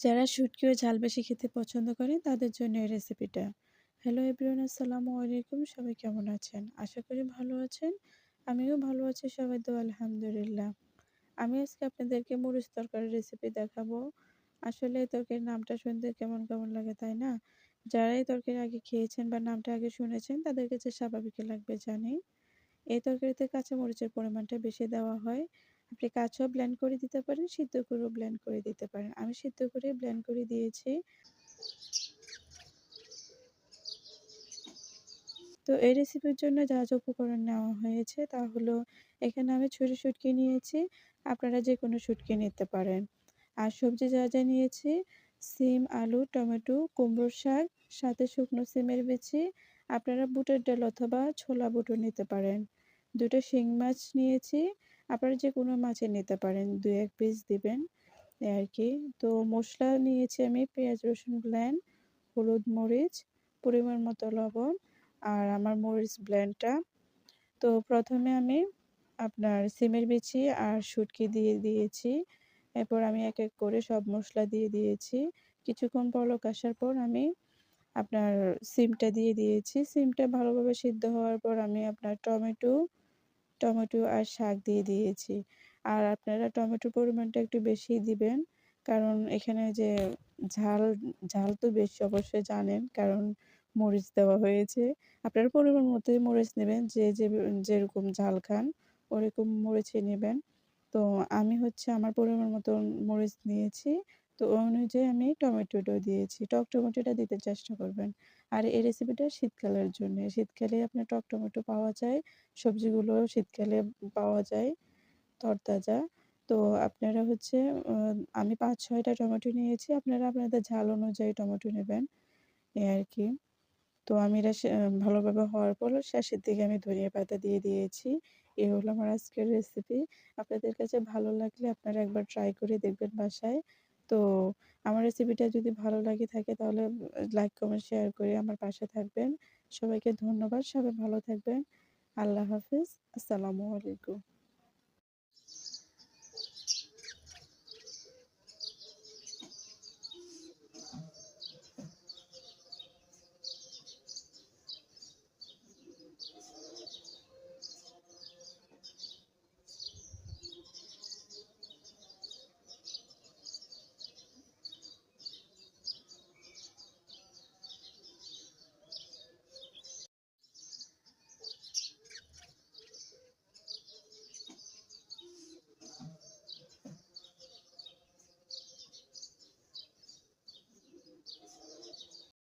যারা শুটকি ও ঝাল বেশি খেতে পছন্দ করেন তাদের জন্য এই রেসিপিটা হ্যালো এভরিওয়ান আসসালামু আলাইকুম। সবাই কেমন আছেন? আশা করি ভালো আছেন। আমিও ভালো আছি, সবাই তো আলহামদুলিল্লাহ। আমি আজকে আপনাদেরকে মরিচ তরকারির রেসিপি দেখাবো। আসলে তরকারির নামটা শুনতে কেমন কেমন লাগে তাই না? যারা এই তরকারি আগে খেয়েছেন বা নামটা আগে শুনেছেন, তাদের কাছে স্বাভাবিক লাগবে জানি। এই তরকারিতে কাঁচা মরিচের পরিমাণটা বেশি দেওয়া হয়। আপনি কাঁচাও ব্লেন্ড করে দিতে পারেন, সিদ্ধ করেও ব্লেন্ড করে দিতে পারেন। আমি সিদ্ধ করে ব্লেন্ড করে দিয়েছি। তো এই রেসিপির জন্য যা যা উপকরণ নেওয়া হয়েছে তা হলো, এখানে আমি ছোটো শুটকি নিয়েছি। আপনারা যে কোনো শুটকি নিতে পারেন। আর সবজি যা যা নিয়েছি, সিম, আলু, টমেটো, কুমড়োর শাক, সাথে শুকনো সিমের বিচি। আপনারা বুটের ডাল অথবা ছোলা বুটও নিতে পারেন। দুটো শিং মাছ নিয়েছি। আপনারা যে কোনো মাছের নিতে পারেন। দু এক পিস দিবেন আর কি তো মশলা নিয়েছি আমি পেঁয়াজ, রসুন ব্ল্যান্ড হলুদ, মরিচ, পরিমাণ মতো লবণ আর আমার মরিচ ব্ল্যান্ডটা তো প্রথমে আমি আপনার সিমের বিচি আর শুটকি দিয়ে দিয়েছি। এরপর আমি এক এক করে সব মশলা দিয়ে দিয়েছি। কিছুক্ষণ পলক আসার পর আমি আপনার সিমটা দিয়ে দিয়েছি। সিমটা ভালোভাবে সিদ্ধ হওয়ার পর আমি আপনার টমেটো টমেটো আর শাক দিয়ে দিয়েছি। আর আপনারা টমেটোর পরিমাণটা একটু বেশি দিবেন। কারণ এখানে যে ঝাল ঝাল তো বেশি অবশ্যই জানেন, কারণ মরিচ দেওয়া হয়েছে। আপনারা পরিমাণ মতোই মরিচ নেবেন, যে যে, যেরকম ঝাল খান, ওরকম মরিচই নেবেন। তো আমি হচ্ছে আমার পরিমাণ মতো মরিচ নিয়েছি। তো অনুযায়ী আমি টমেটোটা দিয়েছি। টক টমেটোটা দিতে চেষ্টা করবেন। আর এই রেসিপিটা শীতকালের জন্য। শীতকালে আপনার টক টমেটো পাওয়া যায়, সবজিগুলো শীতকালে পাওয়া যায়, তরতাজা। তো আপনারা হচ্ছে আমি পাঁচ ছয়টা টমেটো নিয়েছি, আপনারা আপনাদের ঝাল অনুযায়ী টমেটো নেবেন এই আর কি। তো আমি এটা ভালোভাবে হওয়ার পর শেষের দিকে আমি ধনিয়া পাতা দিয়ে দিয়েছি। এ হলো আমার আজকের রেসিপি আপনাদের কাছে ভালো লাগলে আপনারা একবার ট্রাই করে দেখবেন বাসায়। তো আমার রেসিপিটা যদি ভালো লাগে থাকে তাহলে লাইক কমেন্ট শেয়ার করে আমার পাশে থাকবেন। সবাইকে ধন্যবাদ, সবাই ভালো থাকবেন। আল্লাহ হাফিজ, আসসালামু আলাইকুম।